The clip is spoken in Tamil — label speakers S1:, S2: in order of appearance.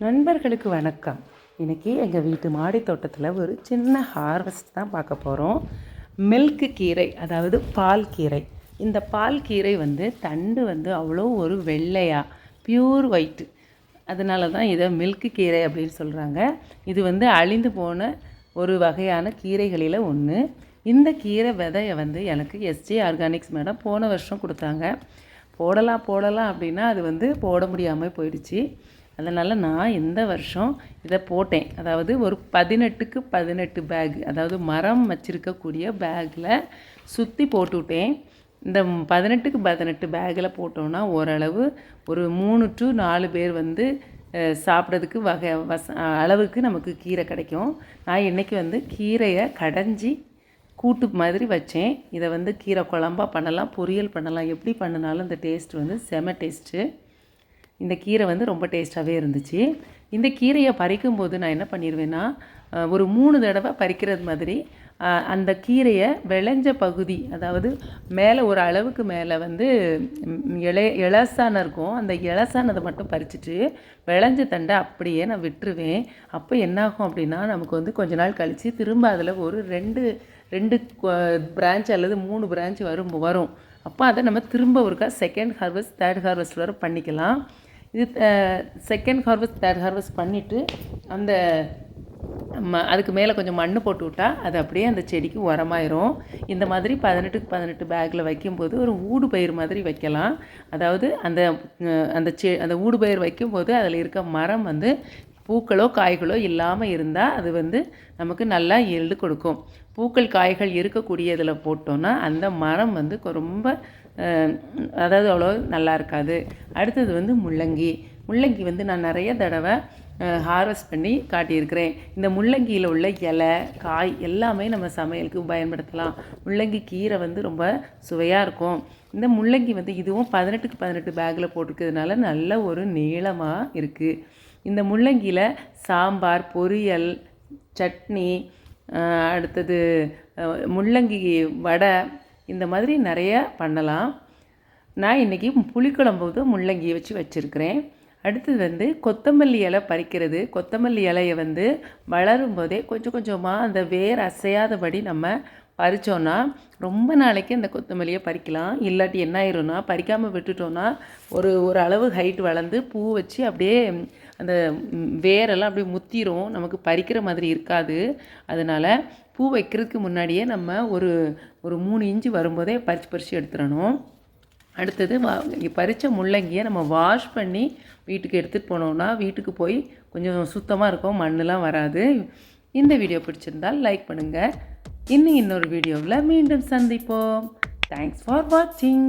S1: நண்பர்களுக்கு வணக்கம். இன்றைக்கி எங்கள் வீட்டு மாடி தோட்டத்தில் ஒரு சின்ன ஹார்வெஸ்ட் தான் பார்க்க போகிறோம் மில்க்கு கீரை அதாவது பால் கீரை. இந்த பால் கீரை வந்து தண்டு வந்து அவ்வளோ ஒரு வெள்ளையாக பியூர் ஒயிட்டு அதனால தான் இதை மில்க்கு கீரை அப்படின்னு சொல்கிறாங்க இது வந்து அழிந்து போன ஒரு வகையான கீரைகளில் ஒன்று இந்த கீரை விதையை வந்து எனக்கு எஸ்ஜே ஆர்கானிக்ஸ் மேடம் போன வருஷம் கொடுத்தாங்க. போடலாம் போடலாம் அப்படின்னா அது வந்து போட முடியாமல் போயிடுச்சு. அதனால் நான் இந்த வருஷம் இதை போட்டேன். அதாவது ஒரு பதினெட்டுக்கு பதினெட்டு பேக் அதாவது மரம் வச்சுருக்கக்கூடிய பேக்கில் சுற்றி போட்டுவிட்டேன் இந்த பதினெட்டுக்கு பதினெட்டு பேக்கில் போட்டோம்னா ஓரளவு ஒரு மூணு டு நாலு பேர் வந்து சாப்பிட்றதுக்கு வகை வச அளவுக்கு நமக்கு கீரை கிடைக்கும். நான் இன்றைக்கி வந்து கீரையை கடைஞ்சி கூட்டு மாதிரி வச்சேன். இதை வந்து கீரை குழம்பாக பண்ணலாம் பொரியல் பண்ணலாம் எப்படி பண்ணினாலும் இந்த டேஸ்ட் வந்து செம டேஸ்ட்டு இந்த கீரை வந்து ரொம்ப டேஸ்ட்டாகவே இருந்துச்சு. இந்த கீரையை பறிக்கும்போது நான் என்ன பண்ணிடுவேன்னா ஒரு மூணு தடவை பறிக்கிறது மாதிரி அந்த கீரையை விளைஞ்ச பகுதி அதாவது மேலே ஒரு அளவுக்கு மேலே வந்து ம், இலை இலசான இருக்கும். அந்த இலசானதை மட்டும் பறிச்சுட்டு விளைஞ்ச தண்டை அப்படியே நான் விட்டுருவேன். அப்போ என்னாகும் அப்படின்னா நமக்கு வந்து கொஞ்ச நாள் கழித்து திரும்ப அதில் ஒரு ரெண்டு ரெண்டு பிரான்ச் அல்லது மூணு பிரான்ச் வரும் வரும். அப்போ அதை நம்ம திரும்ப ஒருக்கா செகண்ட் ஹார்வெஸ்ட் தேர்ட் ஹார்வெஸ்ட் வரை பண்ணிக்கலாம். இது செகண்ட் ஹார்வெஸ்ட் தேர்ட் ஹார்வெஸ்ட் பண்ணிவிட்டு அந்த ம அதுக்கு மேலே கொஞ்சம் மண் போட்டு விட்டா அது அப்படியே அந்த செடிக்கு உரமாயிரும். இந்த மாதிரி பதினெட்டுக்கு பதினெட்டு பேக்கில் வைக்கும்போது ஒரு ஊடு பயிர் மாதிரி வைக்கலாம். அதாவது அந்த அந்த செ அந்த ஊடு பயிர் வைக்கும்போது அதில் இருக்க மரம் வந்து பூக்களோ காய்களோ இல்லாமல் இருந்தால் அது வந்து நமக்கு நல்லா எள்ளு கொடுக்கும். பூக்கள் காய்கள் இருக்கக்கூடியதில் போட்டோன்னா அந்த மரம் வந்து ரொம்ப அதாவது அவ்வளோ நல்லா இருக்காது. அடுத்தது வந்து முள்ளங்கி. முள்ளங்கி வந்து நான் நிறைய தடவை ஹார்வெஸ்ட் பண்ணி காட்டியிருக்கிறேன். இந்த முள்ளங்கியில் உள்ள இலை காய் எல்லாமே நம்ம சமையலுக்கு பயன்படுத்தலாம். முள்ளங்கி கீரை வந்து ரொம்ப சுவையாக இருக்கும். இந்த முள்ளங்கி வந்து இதுவும் பதினெட்டுக்கு பதினெட்டு பேக்கில் போட்டிருக்கிறதுனால நல்ல ஒரு நீளமாக இருக்குது இந்த முள்ளங்கியில் சாம்பார் பொரியல் சட்னி அடுத்தது முள்ளங்கி வடை இந்த மாதிரி நிறைய பண்ணலாம். நான் இன்றைக்கி புளிக்குழம்பு வந்து முள்ளங்கி வச்சு வச்சுருக்கிறேன். அடுத்தது வந்து கொத்தமல்லி இலை பறிக்கிறது. கொத்தமல்லி இலையை வந்து வளரும் போதே கொஞ்சம் கொஞ்சமாக அந்த வேர் அசையாதபடி நம்ம பறித்தோன்னா ரொம்ப நாளைக்கு அந்த கொத்தமல்லியை பறிக்கலாம். இல்லாட்டி என்ன ஆயிரும்னா பறிக்காமல் விட்டுட்டோன்னா ஒரு ஒரு அளவு ஹைட் வளர்ந்து பூ வச்சு அப்படியே அந்த வேரெல்லாம் அப்படியே முத்திரும். நமக்கு பறிக்கிற மாதிரி இருக்காது. அதனால் பூ வைக்கிறதுக்கு முன்னாடியே நம்ம ஒரு ஒரு மூணு இன்ச்சு வரும்போதே பறித்து பறித்து எடுத்துடணும். அடுத்தது வா பறித்த முள்ளங்கியை நம்ம வாஷ் பண்ணி வீட்டுக்கு எடுத்துகிட்டு போனோம்னா வீட்டுக்கு போய் கொஞ்சம் சுத்தமாக இருக்கும். மண்ணெலாம் வராது. இந்த வீடியோ பிடிச்சிருந்தால் லைக் பண்ணுங்கள் இன்னும் இன்னொரு வீடியோவில் மீண்டும் சந்திப்போம். தேங்க்ஸ் ஃபார் வாட்சிங்